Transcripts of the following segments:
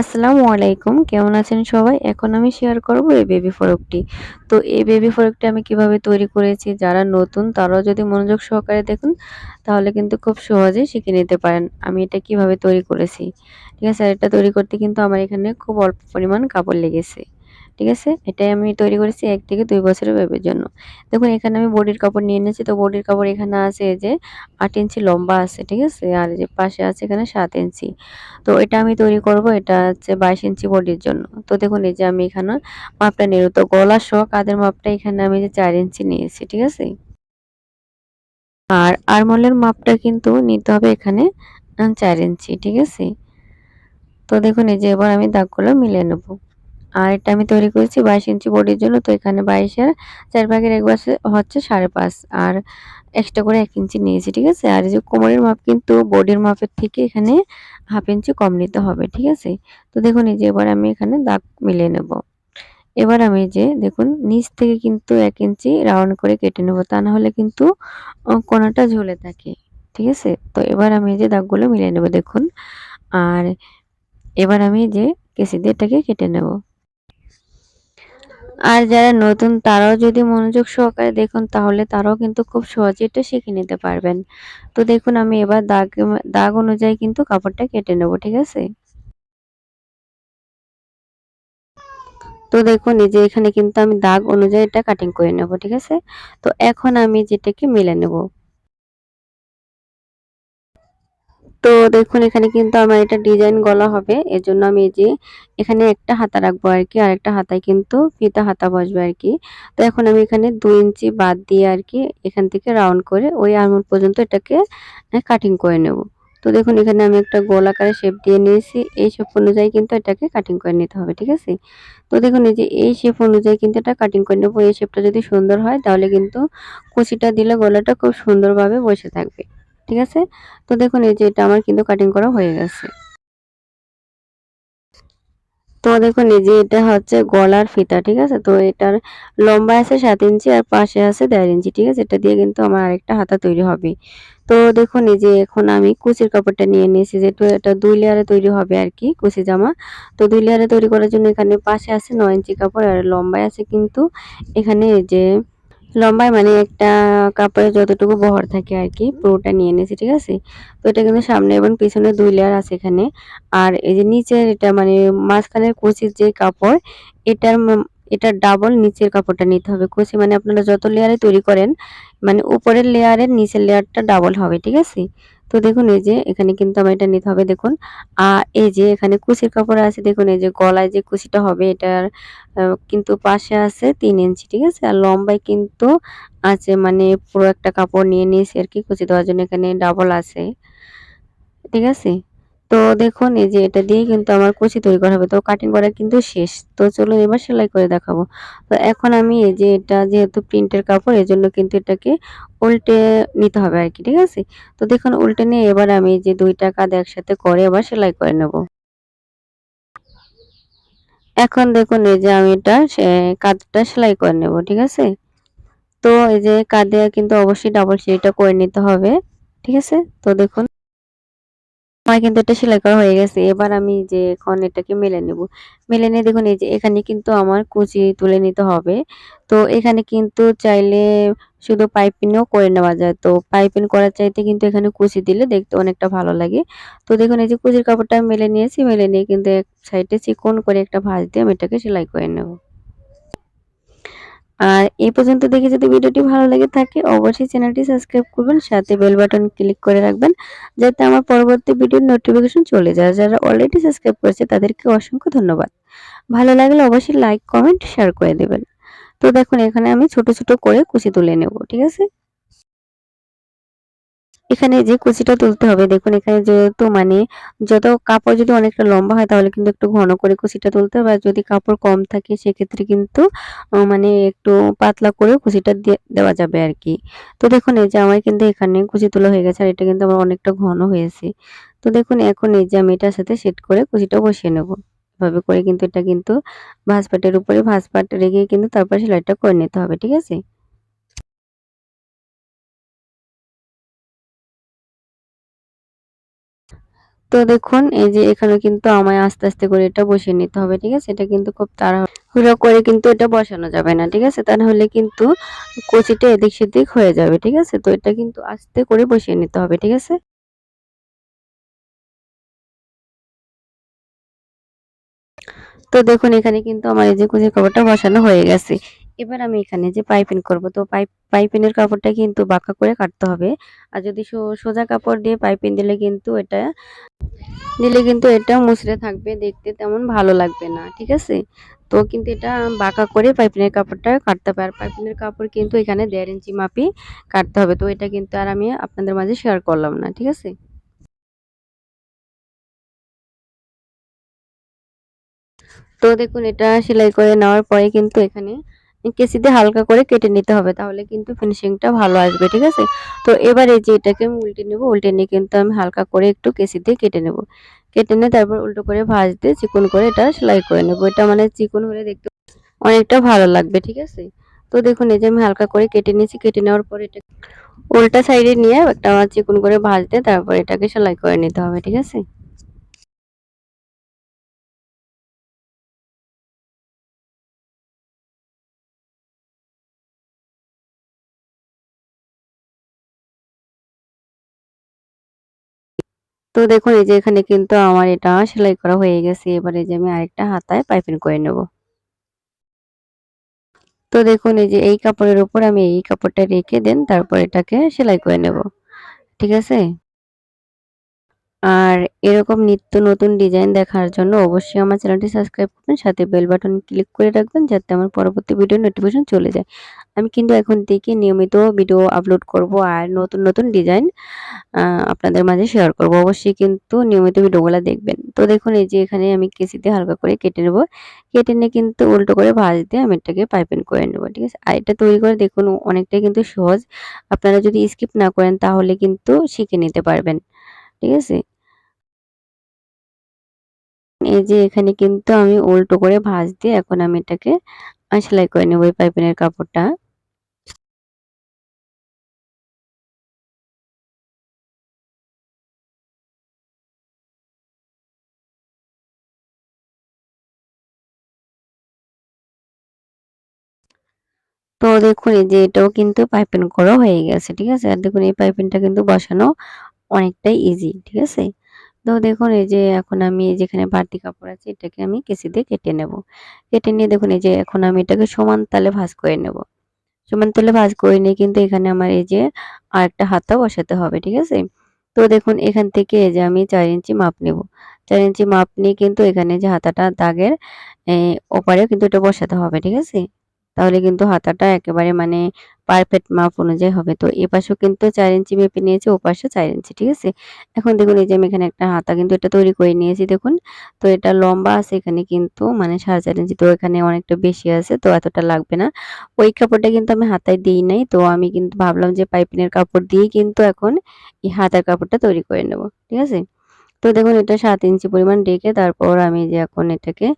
আসসালামু আলাইকুম। কেমন আছেন সবাই? এখন আমি শেয়ার করব এই বেবি ফরকটি তো এই বেবি ফরকটি আমি কীভাবে তৈরি করেছি, যারা নতুন তারাও যদি মনোযোগ সহকারে দেখুন, তাহলে কিন্তু খুব সহজে শিখে নিতে পারেন আমি এটা কীভাবে তৈরি করেছি। ঠিক আছে এটা তৈরি করতে কিন্তু আমার এখানে খুব অল্প পরিমাণ কাপড় লেগেছে। ঠিক আছে? এটাই আমি তৈরি করেছি এক থেকে দুই বছরের বেবির জন্য। দেখুন, এখানে আমি বডির কাপড় নিয়ে নিয়েছি তো বডির কাপড় এখানে আছে যে আট ইঞ্চি লম্বা আছে, ঠিক আছে? আর যে পাশে আছে এখানে সাত ইঞ্চি। তো এটা আমি তৈরি করব, এটা হচ্ছে বাইশ ইঞ্চি বডির জন্য। তো দেখুন, এই যে আমি এখানে মাপটা নেব। তো গলা সহ কাদের মাপটা এখানে আমি যে চার ইঞ্চি নিয়েছি, ঠিক আছে? আর আরমলের মাপটা কিন্তু নিতে হবে এখানে চার ইঞ্চি, ঠিক আছে? তো দেখুন, এই যে এবার আমি দাগগুলো মিলিয়ে নেব। আর এটা আমি তৈরি করেছি বাইশ ইঞ্চি বডির জন্য, তো এখানে বাইশের চার ভাগের এক বাসে হচ্ছে সাড়ে পাঁচ আর এক্সট্রা করে এক ইঞ্চি নিয়েছি, ঠিক আছে? আর এই যে কোমরের মাপ কিন্তু বডির মাপের থেকে এখানে হাফ ইঞ্চি কম নিতে হবে, ঠিক আছে? তো দেখুন, এই যে এবার আমি এখানে দাগ মিলিয়ে নেব। এবার আমি যে দেখুন, নিচ থেকে কিন্তু এক ইঞ্চি রাউন্ড করে কেটে নেব, তা না হলে কিন্তু কোনাটা ঝুলে থাকে, ঠিক আছে? তো এবার আমি যে দাগগুলো মিলিয়ে নেব, দেখুন। আর এবার আমি যে কেসি দিয়ে এটাকে কেটে নেব। আর যারা নতুন, তারাও যদি মনোযোগ সহকারে দেখুন, তাহলে তারাও কিন্তু খুব সহজে এটা শিখে নিতে পারবেন। তো দেখুন, আমি এবার দাগ দাগ অনুযায়ী কিন্তু কাপড়টা কেটে নেব, ঠিক আছে? তো দেখুন, এই যে এখানে কিন্তু আমি দাগ অনুযায়ী এটা কাটিং করে নেব, ঠিক আছে? তো এখন আমি যেটাকে মিলে নেব। তো দেখুন, এখানে কিন্তু আমার এটা ডিজাইন গলা হবে। এর জন্য আমি যে এখানে একটা হাতা রাখব আর কি আর একটা হাতায় কিন্তু ফিতা হাতা বসবে আর কি তো এখন আমি এখানে দুই ইঞ্চি বাদ দিয়ে আর কি এখান থেকে রাউন্ড করে ওই আর্মুল পর্যন্ত এটাকে কাটিং করে নেব। তো দেখুন, এখানে আমি একটা গোল আকারে শেপ দিয়ে নিয়েছি। এই শেপ অনুযায়ী কিন্তু এটাকে কাটিং করে নিতে হবে, ঠিক আছে? তো দেখুন, এই যে এই শেপ অনুযায়ী কিন্তু এটা কাটিং করে নেব। এই শেপটা যদি সুন্দর হয়, তাহলে কিন্তু কুচিটা দিলে গলাটা খুব সুন্দরভাবে বসে থাকবে। ঠিক আছে? তো দেখুন, এই যে এটা আমার কিন্তু কাটিং করা হয়ে গেছে। তো দেখুন, এই যে এটা হচ্ছে গলার ফিতা, ঠিক আছে? তো এটার লম্বা আছে সাত ইঞ্চি আর পাশে আছে দেড় ইঞ্চি, ঠিক আছে? এটা দিয়ে কিন্তু আমার আরেকটা হাতা তৈরি হবে। তো দেখুন, এই যে এখন আমি কুচির কাপড়টা নিয়ে নিয়েছি, যেহেতু এটা দুই লেয়ারে তৈরি হবে আর কি, কুচি জামা। তো দুই লেয়ারে তৈরি করার জন্য এখানে পাশে আছে নয় ইঞ্চি কাপড় আর লম্বায় আছে কিন্তু এখানে এই যে লম্বায় মানে একটা কাপড়ের যতটুকু বহর থাকে আর কি, পুরোটা নিয়ে নিয়েছি, ঠিক আছে? তো এটা কিন্তু সামনে এবং পিছনে দুই লেয়ার আছে এখানে। আর এই যে নিচের এটা মানে মাঝখানের কুচির যে কাপড়, এটার এটা ডাবল নিচের কাপড়টা নিতে হবে। কুচি মানে আপনারা যত লেয়ারে তৈরি করেন মানে উপরের লেয়ারের নিচের লেয়ারটা ডাবল হবে, ঠিক আছে? তো দেখুন এই যে এখানে কিন্তু আমার এটা নিতে হবে দেখুন। আর এই যে এখানে কুচির কাপড় আছে দেখুন, এই যে গলায় যে কুচিটা হবে এটার কিন্তু পাশে আছে তিন ইঞ্চি, ঠিক আছে? আর লম্বায় কিন্তু আছে মানে পুরো একটা কাপড় নিয়ে নিয়েছি আর কি কুচি দেওয়ার জন্য এখানে ডাবল আছে, ঠিক আছে? তো দেখুন, এই যে এটা দিয়ে কিন্তু আমার কুচি তৈরি করা হবে। তো কাটিং করা কিন্তু শেষ। তো চলুন এবার সেলাই করে দেখাবো। তো এখন আমি এই যে এটা যেহেতু প্রিন্টের কাপড়, এই জন্য কিন্তু এটাকে উল্টে নিতে হবে আর কি, ঠিক আছে? তো দেখুন, উল্টে নিয়ে এবার আমি যে দুইটা কাঁধ একসাথে করে এবার সেলাই করে নেব। এখন দেখুন, এই যে আমি এটা কাঁধটা সেলাই করে নেব, ঠিক আছে? তো এই যে কাঁধে কিন্তু অবশ্যই ডাবল সেলাইটা করে নিতে হবে, ঠিক আছে? তো দেখুন আমার কিন্তু এটা সেলাই করা হয়ে গেছে। এবার আমি যে এখন এটাকে মেলে নেব। মেলে নিয়ে দেখুন, এই যে এখানে কিন্তু আমার কুচি তুলে নিতে হবে। তো এখানে কিন্তু চাইলে শুধু পাইপিনও করে নেওয়া যায়। তো পাইপিন করার চাইতে কিন্তু এখানে কুচি দিলে দেখতে অনেকটা ভালো লাগে। তো দেখুন, এই যে কুচির কাপড়টা মেলে নিয়েছি। মেলে নিয়ে কিন্তু এক সাইডে চিকন করে একটা ভাঁজ দিয়ে আমি এটাকে সেলাই করে নেব। আর এই পর্যন্ত দেখে যদি ভিডিওটি ভালো লেগে থাকে, অবশ্যই চ্যানেলটি সাবস্ক্রাইব করবেন, সাথে বেল বাটন ক্লিক করে রাখবেন, যাতে আমার পরবর্তী ভিডিওর নোটিফিকেশন চলে যায়। যারা অলরেডি সাবস্ক্রাইব করেছে, তাদেরকে অসংখ্য ধন্যবাদ। ভালো লাগলে অবশ্যই লাইক কমেন্ট শেয়ার করে দেবেন। তো দেখুন, এখানে আমি ছোট ছোট করে কুচি তুলে নেব, ঠিক আছে? এখানে যে কুচিটা তুলতে হবে, দেখুন এখানে যেহেতু মানে যত কাপড় যদি অনেকটা লম্বা হয় তাহলে কিন্তু একটু ঘন করে কুচিটা তুলতে হবে। আর যদি কাপড় কম থাকে সেক্ষেত্রে কিন্তু মানে একটু পাতলা করে কুচিটা দেওয়া যাবে আর কি তো দেখুন এই যে আমার কিন্তু এখানে কুচি তোলা হয়ে গেছে আর এটা কিন্তু আমার অনেকটা ঘন হয়েছে। তো দেখুন এখন এই যে আমি এটার সাথে সেট করে কুচিটা বসিয়ে নেব। এভাবে করে কিন্তু এটা কিন্তু ভাঁজপাটের উপরে ভাঁজপাট রেখে কিন্তু তারপর সেলাইটা করে নিতে হবে, ঠিক আছে? তো দেখুন, এই যে এখানে কিন্তু আমায় আস্তে আস্তে করে এটা বসিয়ে নিতে হবে, ঠিক আছে? এটা কিন্তু খুব তাড়াহুড়ো করে কিন্তু এটা বসানো যাবে না, ঠিক আছে? তাহলে কিন্তু কচিটা এদিক সেদিক হয়ে যাবে, ঠিক আছে? তো এটা কিন্তু আস্তে করে বসিয়ে নিতে হবে, ঠিক আছে? তো দেখুন, এখানে কিন্তু আমার এই যে কুচির কাপড়টা বসানো হয়ে গেছে। এবার আমি এখানে যে পাইপিং করব, তো পাইপ পাইপিনের কাপড়টা কিন্তু বাঁকা করে কাটতে হবে। আর যদি সোজা কাপড় দিয়ে পাইপিং দিলে কিন্তু এটা, দিলে কিন্তু এটা মুচড়ে থাকবে, দেখতে তেমন ভালো লাগবে না, ঠিক আছে? তো কিন্তু এটা বাঁকা করে পাইপিনের কাপড়টা কাটতে হবে। আর পাইপিনের কাপড় কিন্তু এখানে দেড় ইঞ্চি মাপি কাটতে হবে। তো এটা কিন্তু আর আমি আপনাদের মাঝে শেয়ার করলাম না, ঠিক আছে? তো দেখুন, এটা সেলাই করে নেওয়ার পরে কিন্তু এখানে কেসিতে হালকা করে কেটে নিতে হবে, তাহলে কিন্তু ফিনিশিংটা ভালো আসবে, ঠিক আছে? তো এবার এই যে এটাকে আমি উল্টে নেব, উল্টে নিয়ে কিন্তু আমি হালকা করে একটু কেসিতে কেটে নেব। কেটে নিয়ে তারপর উল্টো করে ভাজ দিয়ে চিকন করে এটা সেলাই করে নেব। এটা মানে চিকন হলে দেখতে অনেকটা ভালো লাগবে, ঠিক আছে? তো দেখুন, এই যে আমি হালকা করে কেটে নিয়েছি, কেটে নেওয়ার পর এটা উল্টা সাইডে নিয়ে একটা চিকন করে ভাজ দিয়ে তারপর এটাকে সেলাই করে নিতে হবে, ঠিক আছে? তো দেখুন, এই যে এখানে কিন্তু আমার এটা সেলাই করা হয়ে গেছে। এবারে যে আমি আরেকটা হাতায় পাইপিং করে নেব। তো দেখুন, এই যে এই কাপড়ের উপর আমি এই কাপড়টা রেখে দেন, তারপর এটাকে সেলাই করে নেব। ঠিক আছে? আর এরকম নিত্য নতুন ডিজাইন দেখার জন্য অবশ্যই আমার চ্যানেলটি সাবস্ক্রাইব করবেন, সাথে বেল বাটন ক্লিক করে রাখবেন যাতে আমার পরবর্তী ভিডিও নোটিফিকেশন চলে যায়। আমি কিন্তু এখন থেকে নিয়মিত ভিডিও আপলোড করব আর নতুন নতুন ডিজাইন আপনাদের মাঝে শেয়ার করব। অবশ্যই কিন্তু নিয়মিত ভিডিওগুলো দেখবেন। তো দেখুন, এই যে এখানে আমি কেসিতে হালকা করে কেটে নেব। কেটে নিয়ে কিন্তু উল্টো করে ভাজ দিয়ে আমি এটাকে পাইপিং করে নেব, ঠিক আছে? আর এটা তৈরি করে দেখুন, অনেকটাই কিন্তু সহজ। আপনারা যদি স্কিপ না করেন, তাহলে কিন্তু শিখে নিতে পারবেন, ঠিক আছে? এই যে এখানে কিন্তু আমি উল্টো করে ভাঁজ দিয়ে এখন আমি এটাকে সেলাই করে নেব এই পাইপিনের কাপড়টা। তো দেখুন এই যে এটাও কিন্তু পাইপিং করা হয়ে গেছে, ঠিক আছে? আর দেখুন এই পাইপিংটা কিন্তু বসানো অনেকটাই ইজি ঠিক আছে? তো দেখুন, এই যে এখন আমি যেখানে বাড়তি কাপড় আছে, এটাকে আমি কেসি দিয়ে কেটে নেব। কেটে নিয়ে দেখুন, এই যে এখন আমি এটাকে সমান তালে ভাঁজ করে নেব। সমান তালে ভাঁজ করে নিয়ে কিন্তু এখানে আমার এই যে আর একটা হাতা বসাতে হবে, ঠিক আছে? তো দেখুন, এখান থেকে এই যে আমি চার ইঞ্চি মাপ নেব। চার ইঞ্চি মাপ নিয়ে কিন্তু এখানে যে হাতাটা দাগের ওপারে কিন্তু এটা বসাতে হবে, ঠিক আছে? তাহলে কিন্তু হাতাটা একেবারে মানে পারফেক্ট মাপ অনুযায়ী হবে। তো এ পাশেও কিন্তু চার ইঞ্চি মেপে নিয়েছি, ও পাশে চার ইঞ্চি, ঠিক আছে? এখন দেখুন এই যে আমি এখানে একটা হাতা কিন্তু এটা তৈরি করে নিয়েছি, দেখুন। তো এটা লম্বা আছে এখানে কিন্তু মানে সাড়ে চার ইঞ্চি, তো এখানে অনেকটা বেশি আছে, তো এতটা লাগবে না। ওই কাপড়টা কিন্তু আমি হাতায় দিই নাই, তো আমি কিন্তু ভাবলাম যে পাইপিনের কাপড় দিয়েই কিন্তু এখন এই হাতার কাপড়টা তৈরি করে নেব, ঠিক আছে? তো দেখুন এটা সাত ইঞ্চি পরিমাণ ডেকে তারপর আমি যে এখন এটাকে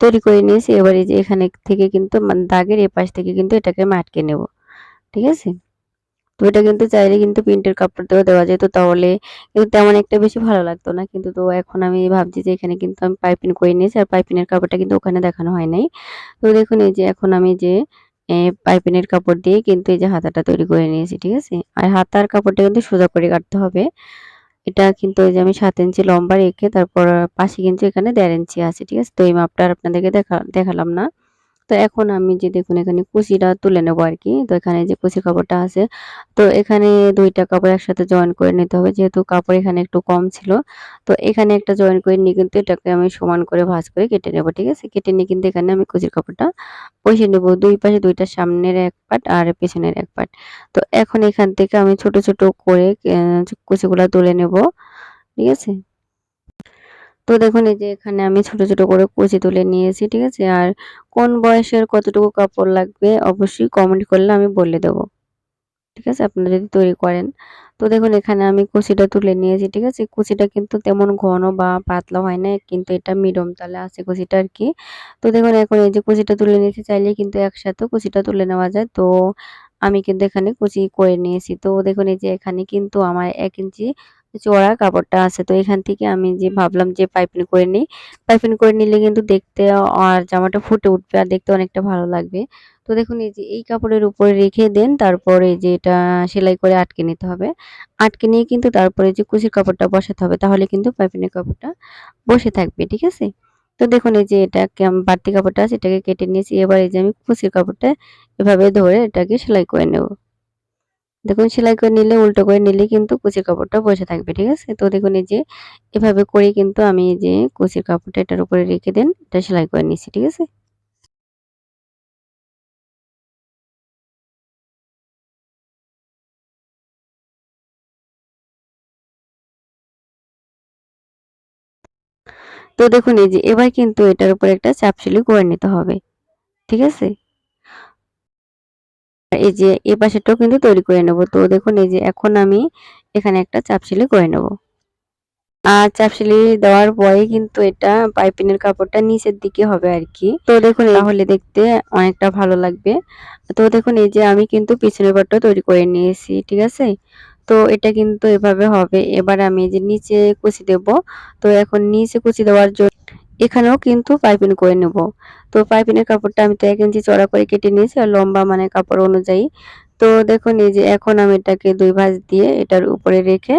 তৈরি করে নিয়েছি, এবারে যে এখানে থেকে কিন্তু মানে দাগের এপাশ থেকে কিন্তু এটাকে মাটকে নেব, ঠিক আছে? তো এটা কিন্তু চাইলে কিন্তু প্রিন্টের কাপড় দেওয়া যেত, তাহলে কিন্তু তেমন একটা বেশি ভালো লাগতো না। কিন্তু তো এখন আমি ভাবছি যে এখানে কিন্তু আমি পাইপিং করে নিয়েছি, আর পাইপিনের কাপড়টা কিন্তু ওখানে দেখানো হয় নাই। তো দেখুন এই যে এখন আমি যে পাইপিনের কাপড় দিয়ে কিন্তু এই যে হাতাটা তৈরি করে নিয়েছি, ঠিক আছে? আর হাতার কাপড়টা কিন্তু সোজা করে কাটতে হবে। এটা কিন্তু ওই যে আমি সাত ইঞ্চি লম্বা রেখে তারপর পাশে কিন্তু এখানে দেড় ইঞ্চি আছে, ঠিক আছে? তো এই মাপটা আর আপনাদেরকে দেখা, দেখালাম না। তো এখন আমি যে দেখুন এখানে কুচিটা তুলে নেব আর কি তো এখানে যে কুচি কাপড়টা আছে, তো এখানে দুইটা কাপড় একসাথে জয়েন করে নিতে হবে, যেহেতু কাপড় এখানে একটু কম ছিল। তো এখানে একটা জয়েন করে নিয়ে কিন্তু এটাকে আমি সমান করে ভাঁজ করে কেটে নেব, ঠিক আছে? কেটে নিয়ে কিন্তু এখানে আমি কুচির কাপড়টা বসে নেব, দুই পাশে দুইটা সামনের এক পাট আর পেছনের এক পাট। তো এখন এখান থেকে আমি ছোট ছোট করে কুচিগুলো তুলে নেব, ঠিক আছে? তো দেখুন, এই যে এখানে আমি ছোট ছোট করে কুচি তুলে নিয়েছি, ঠিক আছে? আর কোন বয়সের কতটুকু কাপড় লাগবে অবশ্যই কমেন্ট করলে আমি বলে দেবো, ঠিক আছে? আপনারা যদি তৈরি করেন। তো দেখুন, এখানে আমি কুচিটা তুলে নিয়েছি, ঠিক আছে? কুচিটা কিন্তু তেমন ঘন বা পাতলা হয় না, কিন্তু এটা মিডিয়াম তালে আছে কুচিটা আর কি। তো দেখুন, এখন এই যে কুচিটা তুলে নিয়েছি চাইলে কিন্তু একসাথে কুচিটা তুলে নেওয়া যায়। তো আমি কিন্তু এখানে কুচি করে নিয়েছি। তো দেখুন, এই যে এখানে কিন্তু আমার এক ইঞ্চি চড়া কাপড়টা আছে। তো এখান থেকে আমি যে ভাবলাম যে পাইপিং করে নিই। পাইপিং করে নিলে কিন্তু দেখতে আর জামাটা ফুটে উঠবে আর দেখতে অনেকটা ভালো লাগবে। তো দেখুন, এই যে এই কাপড়ের উপরে রেখে দেন, তারপরে যে এটা সেলাই করে আটকে নিতে হবে। আটকে নিয়ে কিন্তু তারপরে যে কুচির কাপড়টা বসাতে হবে, তাহলে কিন্তু পাইপিনের কাপড়টা বসে থাকবে, ঠিক আছে? তো দেখুন, এই যে এটা বাড়তি কাপড়টা আছে, এটাকে কেটে নিয়েছি। এবার এই যে আমি কুচির কাপড়টা এভাবে ধরে এটাকে সেলাই করে নেব। দেখুন সেলাই করে নিলে, উল্টো করে নিলে কিন্তু কুচির কাপড়টা বসে থাকবে, ঠিক আছে? তো দেখুন এই যে, এভাবে করে কিন্তু আমি এই যে কুচির কাপড়টা এটার উপরে রেখে দেন, এটা সেলাই করে নিচ্ছি, ঠিক আছে? তো দেখুন এই যে, এবার কিন্তু এটার উপরে একটা চাপ সেলাই করে নিতে হবে, ঠিক আছে? এই যে এ পাশেরটাও কিন্তু তৈরি করে নেব। তো দেখুন, এই যে এখন আমি এখানে একটা চাপ সেলাই করে নেব। আর চাপ সেলাই দেওয়ার পরে কিন্তু এটা পাইপিনের কাপড়টা নিচের দিকে হবে আর কি। তো দেখুন তাহলে দেখতে অনেকটা ভালো লাগবে। তো দেখুন, এই যে আমি কিন্তু পিছনের পাটটা তৈরি করে নিয়েছি, ঠিক আছে? তো এটা কিন্তু এভাবে হবে। এবার আমি যে নিচে কুচি দেব। তো এখন নিচে কুচি দেওয়ার জন্য এখানেও কিন্তু পাইপিং করে নেব। তো পাইপিনের কাপড়টা আমি তো এক ইঞ্চি চড়া করে কেটে নিয়েছি আর লম্বা মানে কাপড় অনুযায়ী। তো দেখুন এই যে এখন আমি এটাকে দুই ভাঁজ দিয়ে এটার উপরে রেখে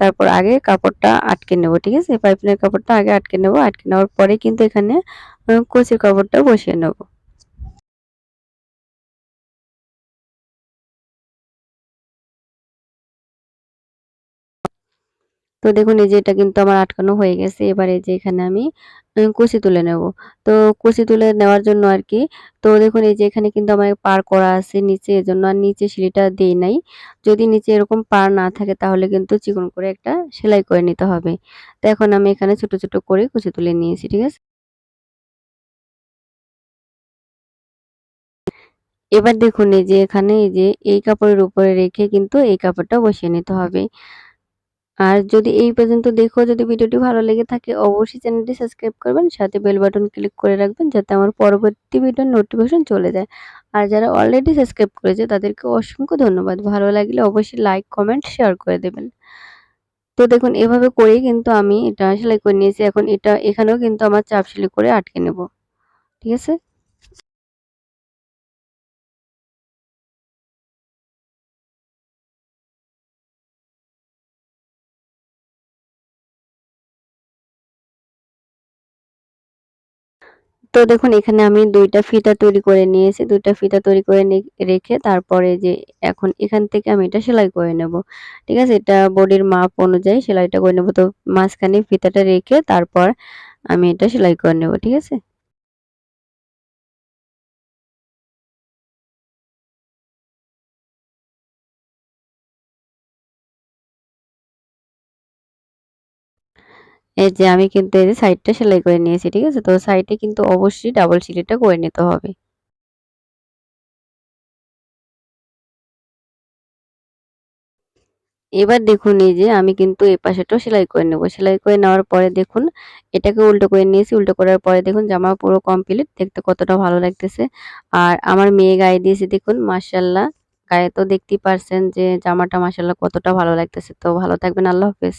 তারপর আগে কাপড়টা আটকে নেব, ঠিক আছে? পাইপিনের কাপড়টা আগে আটকে নেব, আটকে নেওয়ার পরে কিন্তু এখানে কচির কাপড়টা বসিয়ে নেব। তো দেখুন, এই যে এটা কিন্তু আমার আটকানো হয়ে গেছে। এবারে যে এখানে আমি কুচি তুলে নেব। তো কুচি তুলে নেওয়ার জন্য আর কি, তো দেখুন, এই যে এখানে কিন্তু আমার পার করা আছে নিচে, এজন্য আর নিচে সিঁড়িটা দেই নাই। যদি নিচে এরকম পার না থাকে, তাহলে কিন্তু চিকন করে একটা সেলাই করে নিতে হবে। তো এখন আমি এখানে ছোট ছোট করে কুচি তুলে নিয়েছি, ঠিক আছে? এবার দেখুন, এই যে এখানে, এই যে এই কাপড়ের উপরে রেখে কিন্তু এই কাপড়টা বসিয়ে নিতে হবে। আর যদি এই পর্যন্ত দেখো যদি ভিডিওটি ভালো লেগে থাকে, অবশ্যই চ্যানেলটি সাবস্ক্রাইব করবেন, সাথে বেল বাটন ক্লিক করে রাখবেন যাতে আমার পরবর্তী ভিডিওর নোটিফিকেশন চলে যায়। আর যারা অলরেডি সাবস্ক্রাইব করেছে, তাদেরকে অসংখ্য ধন্যবাদ। ভালো লাগলে অবশ্যই লাইক কমেন্ট শেয়ার করে দেবেন। তো দেখুন, এভাবে করেই কিন্তু আমি এটা সেলাই করে নিয়েছি। এখন এটা, এখানেও কিন্তু আমার চাপ সেলাই করে আটকে নেব। ঠিক আছে? তো দেখুন, এখানে আমি দুইটা ফিতা তৈরি করে নিয়েছি। দুইটা ফিতা তৈরি করে রেখে তারপরে যে এখন এখান থেকে আমি এটা সেলাই করে নেব। ঠিক আছে? এটা বডির মাপ অনুযায়ী সেলাইটা করে নেব। তো মাঝখানে ফিতাটা রেখে তারপর আমি এটা সেলাই করে নেব। ঠিক আছে? এই যে আমি কিন্তু এই যে সাইডটা সেলাই করে নিয়েছি, ঠিক আছে? তো সাইডে কিন্তু অবশ্যই ডাবল সিলিটা করে নিতে হবে। এবার দেখুন, এই যে আমি কিন্তু এই পাশেটাও সেলাই করে নেব। সেলাই করে নেওয়ার পরে দেখুন, এটাকে উল্টো করে নিয়েছি। উল্টো করার পরে দেখুন, জামা পুরো কমপ্লিট দেখতে কতটা ভালো লাগতেছে। আর আমার মেয়ে গায়ে দিয়েছে দেখুন মার্শাল্লাহ গায়ে তো দেখতেই পারছেন যে জামাটা মার্শাল্লাহ কতটা ভালো লাগতেছে। তো ভালো থাকবেন, আল্লাহ হাফেজ।